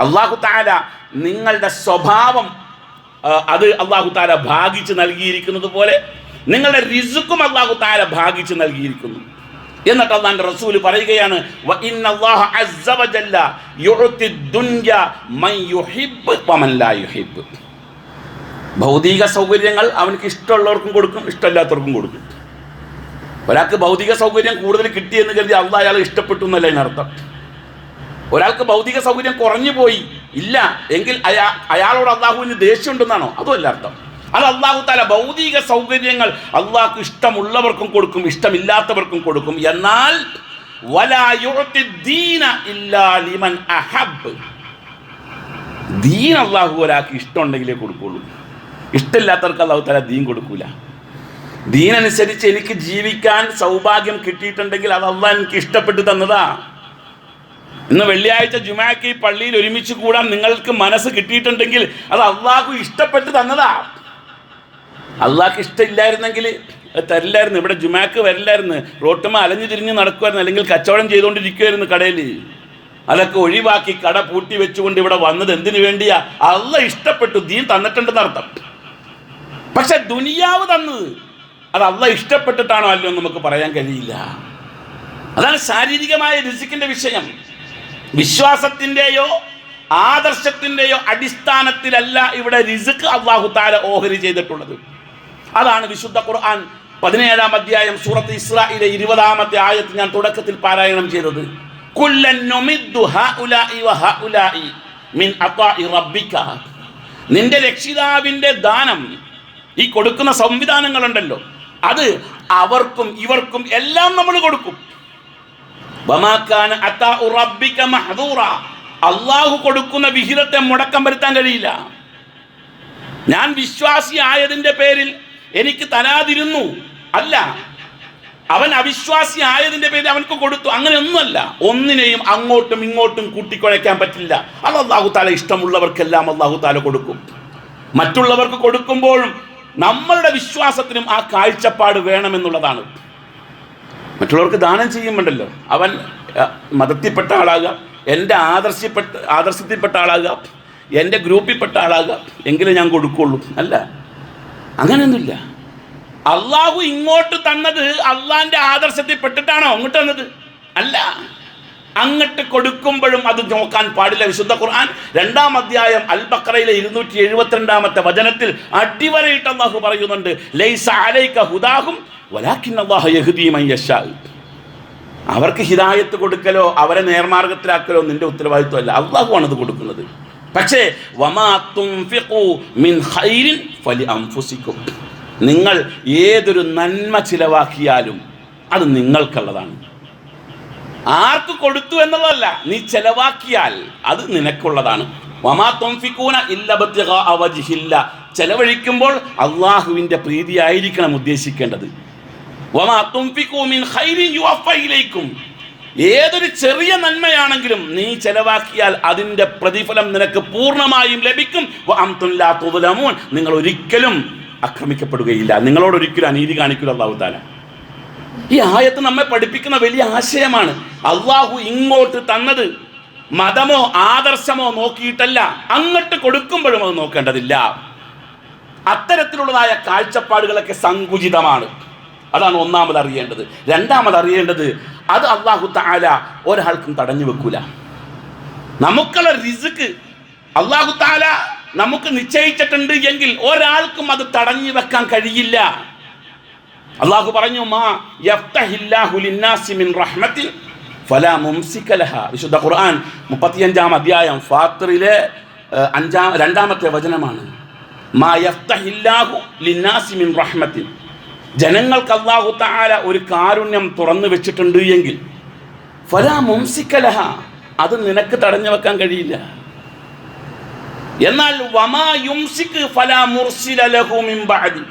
അള്ളാഹു താല നിങ്ങളുടെ സ്വഭാവം അത് അള്ളാഹു താല ഭാഗിച്ച് നൽകിയിരിക്കുന്നത് പോലെ നിങ്ങളുടെ റിസുക്കും അള്ളാഹു താല ഭാഗിച്ച് നൽകിയിരിക്കുന്നു. എന്നിട്ട് അള്ളാന്റെ റസൂൽ പറയുകയാണ് "വ ഭൗതിക സൗകര്യങ്ങൾ അവനക്ക് ഇഷ്ടമുള്ളവർക്കും കൊടുക്കും ഇഷ്ടമില്ലാത്തവർക്കും കൊടുക്കും. ഒരാൾക്ക് ഭൗതിക സൗകര്യം കൂടുതൽ കിട്ടിയെന്ന് കരുതി അവിടെ അയാൾ ഇഷ്ടപ്പെട്ടു എന്നല്ല അതിനർത്ഥം? ഒരാൾക്ക് ഭൗതിക സൗകര്യം കുറഞ്ഞു പോയി ഇല്ല എങ്കിൽ അയാ അയാളോട് അള്ളാഹുവിന് ദേഷ്യമുണ്ടെന്നാണോ? അതുമല്ല അർത്ഥം. അത് അള്ളാഹു താല ഭൗതിക സൗകര്യങ്ങൾ അള്ളാഹ്ക്ക് ഇഷ്ടമുള്ളവർക്കും കൊടുക്കും ഇഷ്ടമില്ലാത്തവർക്കും കൊടുക്കും. എന്നാൽ ദീൻ അള്ളാഹു ഒരാൾക്ക് ഇഷ്ടമുണ്ടെങ്കിലേ കൊടുക്കുള്ളൂ. ഇഷ്ടമില്ലാത്തവർക്ക് അള്ളാഹു താല ദീൻ കൊടുക്കൂല. ദീനനുസരിച്ച് എനിക്ക് ജീവിക്കാൻ സൗഭാഗ്യം കിട്ടിയിട്ടുണ്ടെങ്കിൽ അത് അള്ളാഹ് എനിക്ക് ഇഷ്ടപ്പെട്ടു തന്നതാ. ഇന്ന് വെള്ളിയാഴ്ച ജുമാക്ക് ഈ പള്ളിയിൽ ഒരുമിച്ച് കൂടാൻ നിങ്ങൾക്ക് മനസ്സ് കിട്ടിയിട്ടുണ്ടെങ്കിൽ അത് അള്ളാഹു ഇഷ്ടപ്പെട്ടു തന്നതാ. അള്ളാഹ്ക്ക് ഇഷ്ടമില്ലായിരുന്നെങ്കിൽ തരില്ലായിരുന്നു. ഇവിടെ ജുമാക്ക് വരില്ലായിരുന്നു. റോട്ടുമ്മ അലഞ്ഞു തിരിഞ്ഞ് നടക്കുമായിരുന്നു അല്ലെങ്കിൽ കച്ചവടം ചെയ്തുകൊണ്ടിരിക്കുമായിരുന്നു കടയിൽ. അതൊക്കെ ഒഴിവാക്കി കട പൂട്ടി വെച്ചുകൊണ്ട് ഇവിടെ വന്നത് എന്തിനു വേണ്ടിയാ? അള്ള ഇഷ്ടപ്പെട്ടു. ദീൻ തന്നിട്ടുണ്ടെന്ന് അർത്ഥം പക്ഷെ ദുനിയാവ് തന്നത് അത് അള്ള ഇഷ്ടപ്പെട്ടിട്ടാണോ അല്ലോ നമുക്ക് പറയാൻ കഴിയില്ല. അതാണ് ശാരീരികമായ രുചിക്കിന്റെ വിഷയം. വിശ്വാസത്തിന്റെയോ ആദർശത്തിന്റെയോ അടിസ്ഥാനത്തിലല്ല ഇവിടെ റിസുക്ക് അള്ളാഹു താല ഓഹരി ചെയ്തിട്ടുള്ളത്. അതാണ് വിശുദ്ധ ഖുർആൻ പതിനേഴാം അധ്യായം സൂറത്ത് ഇസ്രായിലെ ഇരുപതാമത്തെ ആയത്ത് ഞാൻ തുടക്കത്തിൽ പാരായണം ചെയ്തത്. നിന്റെ രക്ഷിതാവിന്റെ ദാനം ഈ കൊടുക്കുന്ന സംവിധാനങ്ങളുണ്ടല്ലോ. അത് അവർക്കും ഇവർക്കും എല്ലാം നമ്മൾ കൊടുക്കും. അള്ളാഹു കൊടുക്കുന്ന വിഹിതത്തെ മുടക്കം വരുത്താൻ കഴിയില്ല. ഞാൻ വിശ്വാസി ആയതിന്റെ പേരിൽ എനിക്ക് തരാതിരുന്നു. അല്ല അവൻ അവിശ്വാസി ആയതിന്റെ പേരിൽ അവനക്ക് കൊടുത്തു. അങ്ങനെയൊന്നുമല്ല. ഒന്നിനെയും അങ്ങോട്ടും ഇങ്ങോട്ടും കൂട്ടിക്കുഴയ്ക്കാൻ പറ്റില്ല. അത് അള്ളാഹു താല ഇഷ്ടമുള്ളവർക്കെല്ലാം അള്ളാഹു താല കൊടുക്കും. മറ്റുള്ളവർക്ക് കൊടുക്കുമ്പോഴും നമ്മളുടെ വിശ്വാസത്തിനും ആ കാഴ്ചപ്പാട് വേണമെന്നുള്ളതാണ്. മറ്റുള്ളവർക്ക് ദാനം ചെയ്യുമ്പോണ്ടല്ലോ അവൻ മതത്തിൽപ്പെട്ട ആളാകാം എന്റെ ആദർശപ്പെട്ട ആദർശത്തിൽപ്പെട്ട ആളാകാം എന്റെ ഗ്രൂപ്പിൽപ്പെട്ട ആളാകാം എങ്കിലും ഞാൻ കൊടുക്കുള്ളൂ. അല്ല അങ്ങനെയൊന്നുമില്ല. അള്ളാഹു ഇങ്ങോട്ട് തന്നത് അള്ളാഹിന്റെ ആദർശത്തിൽപ്പെട്ടിട്ടാണോ അങ്ങോട്ട് തന്നത്? അല്ല. അങ്ങോട്ട് കൊടുക്കുമ്പോഴും അത് നോക്കാൻ പാടില്ല. വിശുദ്ധ ഖുർആൻ രണ്ടാം അധ്യായം അൽ ബക്രയിലെ ഇരുന്നൂറ്റി എഴുപത്തിരണ്ടാമത്തെ വചനത്തിൽ അടിവരയിട്ട് അള്ളാഹു പറയുന്നുണ്ട്. ലൈസ അലൈക ഹുദാഹും അവർക്ക് ഹിദായത്ത് കൊടുക്കലോ അവരെ നേർമാർഗത്തിലാക്കലോ നിന്റെ ഉത്തരവാദിത്തമല്ല അള്ളാഹു ആണ് അത് കൊടുക്കുന്നത്. പക്ഷേ നിങ്ങൾ ഏതൊരു നന്മ ചിലവാക്കിയാലും അത് നിങ്ങൾക്കുള്ളതാണ്. ആർക്ക് കൊടുത്തു എന്നുള്ളതല്ല നീ ചെലവാക്കിയാൽ അത് നിനക്കുള്ളതാണ്. വമാ അള്ളാഹുവിന്റെ ഇല്ല ആയിരിക്കണം ചെലവഴിക്കുമ്പോൾ ഉദ്ദേശിക്കേണ്ടത്. ഏതൊരു ചെറിയ നന്മയാണെങ്കിലും നീ ചെലവാക്കിയാൽ അതിന്റെ പ്രതിഫലം നിനക്ക് പൂർണമായും ലഭിക്കും. നിങ്ങൾ ഒരിക്കലും ആക്രമിക്കപ്പെടുകയില്ല. നിങ്ങളോട് ഒരിക്കലും അനീതി കാണിക്കില്ല അള്ളാഹു താല ഈ ആയത്ത് നമ്മെ പഠിപ്പിക്കുന്ന വലിയ ആശയമാണ്. അള്ളാഹു ഇങ്ങോട്ട് തന്നത് മതമോ ആദർശമോ നോക്കിയിട്ടല്ല. അങ്ങോട്ട് കൊടുക്കുമ്പോഴും അത് നോക്കേണ്ടതില്ല. അത്തരത്തിലുള്ളതായ കാഴ്ചപ്പാടുകളൊക്കെ സങ്കുചിതമാണ്. അതാണ് ഒന്നാമത് അറിയേണ്ടത്. രണ്ടാമത് അറിയേണ്ടത് അത് അള്ളാഹു താല ഒരാൾക്കും തടഞ്ഞു വെക്കൂല. നമുക്കുള്ള റിസ്ക് അള്ളാഹു താല നമുക്ക് നിശ്ചയിച്ചിട്ടുണ്ട് എങ്കിൽ ഒരാൾക്കും അത് തടഞ്ഞു വെക്കാൻ കഴിയില്ല. അള്ളാഹു പറഞ്ഞു മാ റഹ്മത്തിൻ ഫലാ മുംസിക ലഹ. വിശുദ്ധ ഖുർആൻ മുപ്പത്തിയഞ്ചാം അധ്യായം ഫാത്തറിലെ അഞ്ചാം രണ്ടാമത്തെ വചനമാണ്. മാ യഫ്തഹില്ലാഹു ലിന്നാസി മിൻ റഹ്മത്തിൻ. ജനങ്ങൾക്ക് അള്ളാഹു തആല ഒരു കാരുണ്യം തുറന്നു വെച്ചിട്ടുണ്ട് എങ്കിൽ ഫലാ മുംസിക ലഹ. അത് നിനക്ക് തടഞ്ഞു വെക്കാൻ കഴിയില്ല. എന്നാൽ വമാ യുംസിക്ക് ഫലാ മുർസില ലഹു മിൻ ബഅദി.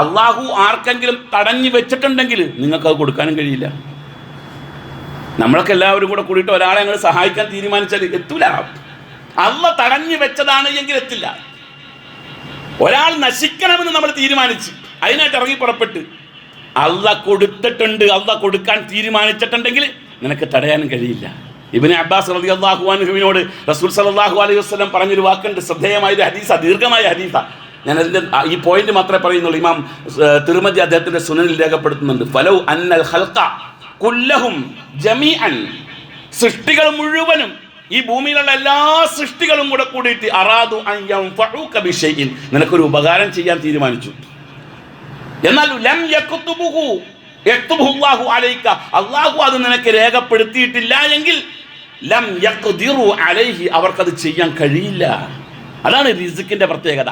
അള്ളാഹു ആർക്കെങ്കിലും തടഞ്ഞു വെച്ചിട്ടുണ്ടെങ്കിൽ നിങ്ങൾക്ക് അത് കൊടുക്കാനും കഴിയില്ല. നമ്മളൊക്കെ എല്ലാവരും കൂടെ കൂടിയിട്ട് ഒരാളെ ഞങ്ങൾ സഹായിക്കാൻ തീരുമാനിച്ചാൽ എത്തൂല. അള്ള തടഞ്ഞു വെച്ചതാണ് എങ്കിൽ എത്തില്ല. ഒരാൾ നശിക്കണമെന്ന് നമ്മൾ തീരുമാനിച്ച് അതിനായിട്ട് ഇറങ്ങി പുറപ്പെട്ട് അള്ള കൊടുത്തിട്ടുണ്ട് അള്ള കൊടുക്കാൻ തീരുമാനിച്ചിട്ടുണ്ടെങ്കിൽ നിനക്ക് തടയാനും കഴിയില്ല. ഇബിന് അബ്ബാസ് റബി അള്ളാഹു അനുഹുവിനോട് റസൂൽ സലാഹു അലൈഹി വസ്ലം പറഞ്ഞൊരു വാക്കുണ്ട്. ശ്രദ്ധേയമായ ഒരു ഹദീസ ദീർഘമായ ഹദീസ. ഞാൻ അതിന്റെ ഈ പോയിന്റ് മാത്രമേ പറയുന്നുള്ളൂ. ഇമാം തിരുമതി അദ്ദേഹത്തിന്റെ സുനനിൽ രേഖപ്പെടുത്തുന്നുണ്ട്. ഫലൗ അന്നൽ ഹൽക്ക കുല്ലഹും ജമീഅൻ. സൃഷ്ടികൾ മുഴുവനും ഈ ഭൂമിയിലുള്ള എല്ലാ സൃഷ്ടികളും കൂടെ കൂടിയിട്ട് അറാദു അൻ ബിശൈഇൻ നിനക്കൊരു ഉപകാരം ചെയ്യാൻ തീരുമാനിച്ചു. എന്നാൽ ലം യക്കുത്തുബുഹു യക്തുബുഹു അല്ലാഹു അലൈക. അള്ളാഹു അത് നിനക്ക് രേഖപ്പെടുത്തിയിട്ടില്ല എങ്കിൽ ലം യക്കുതിറു അലൈഹി അവർക്കത് ചെയ്യാൻ കഴിയില്ല. അതാണ് റിസിക്കിന്റെ പ്രത്യേകത.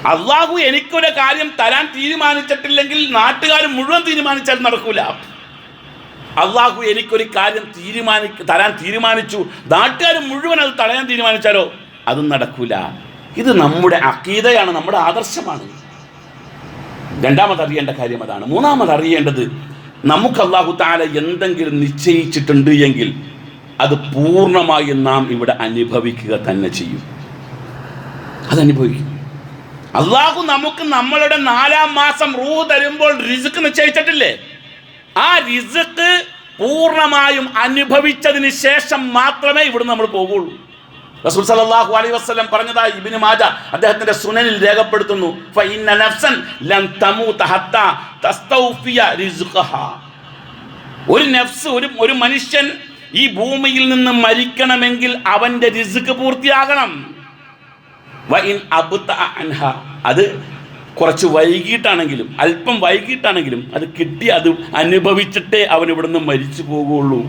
അള്ളാഹു എനിക്കൊരു കാര്യം തരാൻ തീരുമാനിച്ചിട്ടില്ലെങ്കിൽ നാട്ടുകാർ മുഴുവൻ തീരുമാനിച്ചാൽ നടക്കൂല. അള്ളാഹു എനിക്കൊരു കാര്യം തീരുമാനി തരാൻ തീരുമാനിച്ചു. നാട്ടുകാർ മുഴുവൻ അത് തടയാൻ തീരുമാനിച്ചാലോ? അതും നടക്കൂല. ഇത് നമ്മുടെ അക്കീതയാണ് നമ്മുടെ ആദർശമാണ്. രണ്ടാമത് അറിയേണ്ട കാര്യം അതാണ്. മൂന്നാമത് അറിയേണ്ടത് നമുക്ക് അള്ളാഹു താല എന്തെങ്കിലും നിശ്ചയിച്ചിട്ടുണ്ട് എങ്കിൽ അത് പൂർണമായും നാം ഇവിടെ അനുഭവിക്കുക തന്നെ ചെയ്യും. അത് അനുഭവിക്കും അള്ളാഹു നമുക്ക് നമ്മളുടെ നാലാം മാസം റൂ തരുമ്പോൾ റിസുക്ക് നിശ്ചയിച്ചിട്ടില്ലേ? ആ റിസുക്ക് പൂർണമായും അനുഭവിച്ചതിന് ശേഷം മാത്രമേ ഇവിടെ നമ്മൾ പോകുള്ളൂ റസൂൽ സല്ലല്ലാഹു അലൈഹി വസല്ലം പറഞ്ഞതായി ഇബ്നു മാജ അദ്ദേഹത്തിന്റെ സുനനിൽ രേഖപ്പെടുത്തുന്നു. ഫഇന്ന നഫ്സൻ ലൻ തമൂത ഹത്താ തസ്തൗഫിയ റിസ്ഖഹ. ഒരു നഫ്സ് ഒരു ഒരു മനുഷ്യൻ ഈ ഭൂമിയിൽ നിന്ന് മരിക്കണമെങ്കിൽ അവന്റെ റിസ്ക് പൂർത്തിയാകണം. വഇൻ അബുത്ത അൻഹ. അത് കുറച്ച് വൈകിട്ടാണെങ്കിലും അല്പം വൈകിട്ടാണെങ്കിലും അത് കിട്ടി അത് അനുഭവിച്ചിട്ടേ അവൻ ഇവിടുന്ന് മരിച്ചു പോകുള്ളൂ.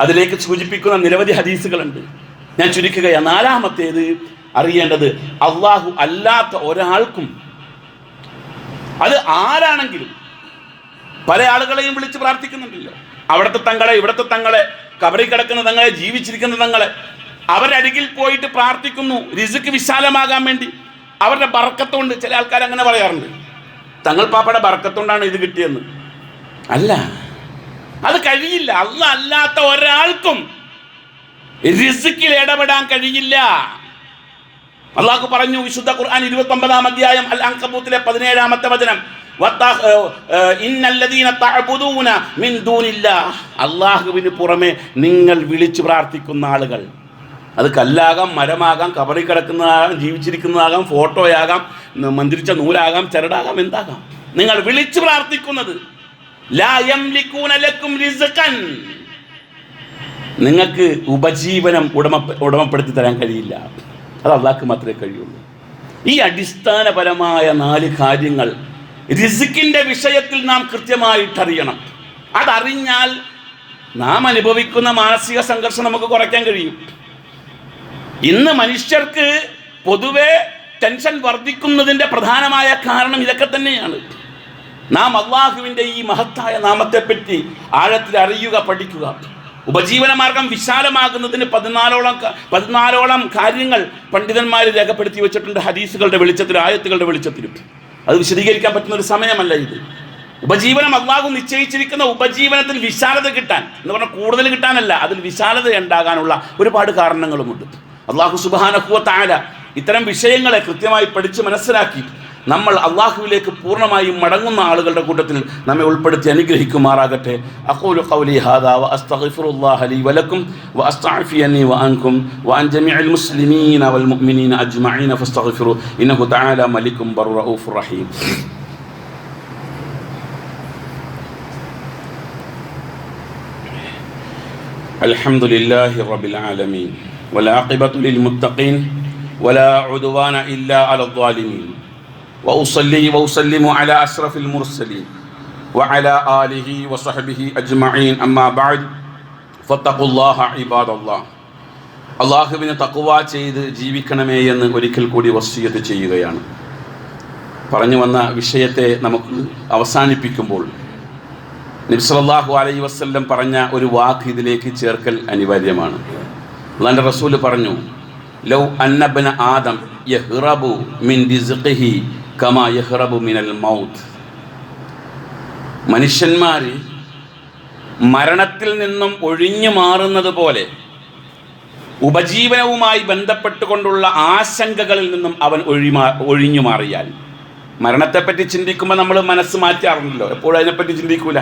അതിലേക്ക് സൂചിപ്പിക്കുന്ന നിരവധി ഹദീസുകളുണ്ട്. ഞാൻ ചുരുക്കുകയാണ്. നാലാമത്തേത് അറിയേണ്ടത് അള്ളാഹു അല്ലാത്ത ഒരാൾക്കും അത് ആരാണെങ്കിലും പല ആളുകളെയും വിളിച്ച് പ്രാർത്ഥിക്കുന്നുണ്ടല്ലോ. അവിടുത്തെ തങ്ങളെ ഇവിടുത്തെ തങ്ങളെ കബറി കിടക്കുന്ന തങ്ങളെ ജീവിച്ചിരിക്കുന്ന തങ്ങളെ അവരരികിൽ പോയിട്ട് പ്രാർത്ഥിക്കുന്നു രിസുക്ക് വിശാലമാകാൻ വേണ്ടി. അവരുടെ ബർക്കത്തുകൊണ്ട് ചില ആൾക്കാർ അങ്ങനെ പറയാറുണ്ട്. തങ്ങൾ പാപ്പയുടെ ബർക്കത്തുകൊണ്ടാണ് ഇത് കിട്ടിയെന്ന്. അല്ല അത് കഴിയില്ല. അല്ല അല്ലാത്ത ഒരാൾക്കും റിസുക്കിൽ ഇടപെടാൻ കഴിയില്ല. അള്ളാഹു പറഞ്ഞു വിശുദ്ധ ഖുർആൻ ഇരുപത്തി ഒമ്പതാം അധ്യായം അൽ അങ്കബൂത്തിലെ പതിനേഴാമത്തെ വചനം. അള്ളാഹുവിന് പുറമെ നിങ്ങൾ വിളിച്ചു പ്രാർത്ഥിക്കുന്ന ആളുകൾ. അത് കല്ലാകാം മരമാകാം കബറി കിടക്കുന്നതാകാം ജീവിച്ചിരിക്കുന്നതാകാം ഫോട്ടോയാകാം മന്ദിരിച്ച നൂലാകാം ചരടാകാം എന്താകാം. നിങ്ങൾ വിളിച്ചു പ്രാർത്ഥിക്കുന്നത്. നിങ്ങൾക്ക് ഉപജീവനം ഉടമ ഉടമപ്പെടുത്തി തരാൻ കഴിയില്ല. അത് അള്ളാഹ്ക്ക് മാത്രമേ കഴിയുള്ളൂ. ഈ അടിസ്ഥാനപരമായ നാല് കാര്യങ്ങൾ റിസിക്കിന്റെ വിഷയത്തിൽ നാം കൃത്യമായിട്ടറിയണം. അതറിഞ്ഞാൽ നാം അനുഭവിക്കുന്ന മാനസിക സംഘർഷം നമുക്ക് കുറയ്ക്കാൻ കഴിയും. ഇന്ന് മനുഷ്യർക്ക് പൊതുവെ ടെൻഷൻ വർദ്ധിക്കുന്നതിന്റെ പ്രധാനമായ കാരണം ഇതൊക്കെ തന്നെയാണ്. നാം അള്ളാഹുവിന്റെ ഈ മഹത്തായ നാമത്തെപ്പറ്റി ആഴത്തിൽ അറിയുക പഠിക്കുക. ഉപജീവന മാർഗം വിശാലമാകുന്നതിന് പതിനാലോളം പതിനാലോളം കാര്യങ്ങൾ പണ്ഡിതന്മാർ രേഖപ്പെടുത്തി വെച്ചിട്ടുണ്ട് ഹദീസുകളുടെ വെളിച്ചത്തിൽ ആയത്തുകളുടെ വെളിച്ചത്തിലും. അത് വിശദീകരിക്കാൻ പറ്റുന്ന ഒരു സമയമല്ല ഇത്. ഉപജീവനം അള്ളാഹു നിശ്ചയിച്ചിരിക്കുന്ന ഉപജീവനത്തിൽ വിശാലത കിട്ടാൻ എന്ന് പറഞ്ഞാൽ കൂടുതൽ കിട്ടാനല്ല അതിൽ വിശാലത ഉണ്ടാകാനുള്ള ഒരുപാട് കാരണങ്ങളുമുണ്ട്. അള്ളാഹു സുബാനഹുവ താല ഇത്തരം വിഷയങ്ങളെ കൃത്യമായി പഠിച്ച് മനസ്സിലാക്കി നമ്മൾ അള്ളാഹുവിലേക്ക് പൂർണ്ണമായും മടങ്ങുന്ന ആളുകളുടെ കൂട്ടത്തിൽ നമ്മെ ഉൾപ്പെടുത്തി അനുഗ്രഹിക്കുമാറാകട്ടെ അഖൂലു ഖൗലി ഹാദാ വഅസ്തഗ്ഫിറുല്ലാഹ ലി വലക്കും വഅസ്തഅഫിയനി വഅൻകും വഅൻ ജമീഅൽ മുസ്ലിമീന വൽ മുഅ്മിനീന അജ്മഈന ഫസ്തഗ്ഫിറു ഇന്നഹു തആല മലിക്കും ബർറഊഫുർ റഹീം الحمد لله رب العالمين والعاقبة للمتقين ولا عدوان إلا على الظالمين وأصلي وأسلم على أشرف المرسلين وعلى آله وصحبه أجمعين أما بعد فاتقوا الله عباد الله അള്ളാഹുവിന് തക്കുവ ചെയ്ത് ജീവിക്കണമേ എന്ന് ഒരിക്കൽ കൂടി വസ്തുയത്ത് ചെയ്യുകയാണ് പറഞ്ഞു വന്ന വിഷയത്തെ നമുക്ക് അവസാനിപ്പിക്കുമ്പോൾ നബ്സലാഹു അലൈ വസ്ല്ലം പറഞ്ഞ ഒരു വാക്ക് ഇതിലേക്ക് ചേർക്കൽ അനിവാര്യമാണ് അള്ളാന്റെ റസൂൽ പറഞ്ഞു ലൗ അന്നബന ആദം യഹ്റബു മിൻ റിസ്ഖിഹി കമാ യഹ്റബു മിനൽ മൗത്ത്. മനുഷ്യന്മാർ മരണത്തിൽ നിന്നും ഒഴിഞ്ഞു മാറുന്നത് പോലെ ഉപജീവനവുമായി ബന്ധപ്പെട്ടുകൊണ്ടുള്ള ആശങ്കകളിൽ നിന്നും അവൻ ഒഴിമാ ഒഴിഞ്ഞു മാറിയാൽ മരണത്തെപ്പറ്റി ചിന്തിക്കുമ്പോൾ നമ്മൾ മനസ്സ് മാറ്റാറുണ്ടല്ലോ. എപ്പോഴും അതിനെപ്പറ്റി ചിന്തിക്കൂല.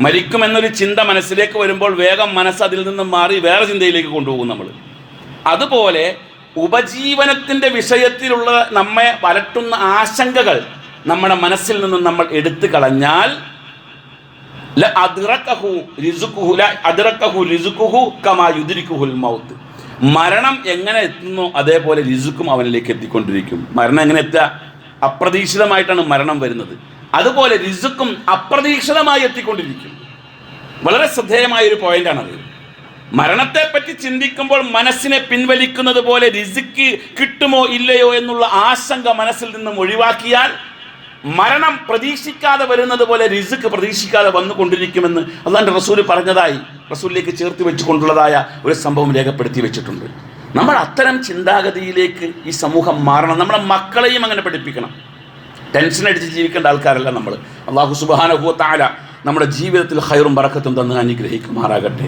മരിക്കുമെന്നൊരു ചിന്ത മനസ്സിലേക്ക് വരുമ്പോൾ വേഗം മനസ്സ് അതിൽ നിന്നും മാറി വേറെ ചിന്തയിലേക്ക് കൊണ്ടുപോകും നമ്മൾ അതുപോലെ ഉപജീവനത്തിന്റെ വിഷയത്തിലുള്ള നമ്മെ വരട്ടുന്ന ആശങ്കകൾ നമ്മുടെ മനസ്സിൽ നിന്നും നമ്മൾ എടുത്തു കളഞ്ഞാൽ മരണം എങ്ങനെ എത്തുന്നു അതേപോലെ റിസുക്കും അവനിലേക്ക് എത്തിക്കൊണ്ടിരിക്കും. മരണം എങ്ങനെ എത്തുക? അപ്രതീക്ഷിതമായിട്ടാണ് മരണം വരുന്നത്. അതുപോലെ റിസുക്കും അപ്രതീക്ഷിതമായി എത്തിക്കൊണ്ടിരിക്കും. വളരെ ശ്രദ്ധേയമായ ഒരു പോയിന്റാണത്. മരണത്തെപ്പറ്റി ചിന്തിക്കുമ്പോൾ മനസ്സിനെ പിൻവലിക്കുന്നത് പോലെ റിസിക്ക് കിട്ടുമോ ഇല്ലയോ എന്നുള്ള ആശങ്ക മനസ്സിൽ നിന്നും ഒഴിവാക്കിയാൽ മരണം പ്രതീക്ഷിക്കാതെ വരുന്നത് പോലെ റിസുക്ക് പ്രതീക്ഷിക്കാതെ വന്നുകൊണ്ടിരിക്കുമെന്ന് അള്ളാന്റെ റസൂൽ പറഞ്ഞതായി റസൂലിലേക്ക് ചേർത്ത് വെച്ചുകൊണ്ടുള്ളതായ ഒരു സംഭവം രേഖപ്പെടുത്തി വെച്ചിട്ടുണ്ട്. നമ്മൾ അത്തരം ചിന്താഗതിയിലേക്ക് ഈ സമൂഹം മാറണം. നമ്മുടെ മക്കളെയും അങ്ങനെ പഠിപ്പിക്കണം. ടെൻഷൻ അടിച്ച് ജീവിക്കേണ്ട ആൾക്കാരല്ല നമ്മൾ അള്ളാഹു സുബാനഹു താല നമ്മുടെ ജീവിതത്തിൽ ഹൈറും പറക്കത്തും തന്ന് അനുഗ്രഹിക്കുമാറാകട്ടെ.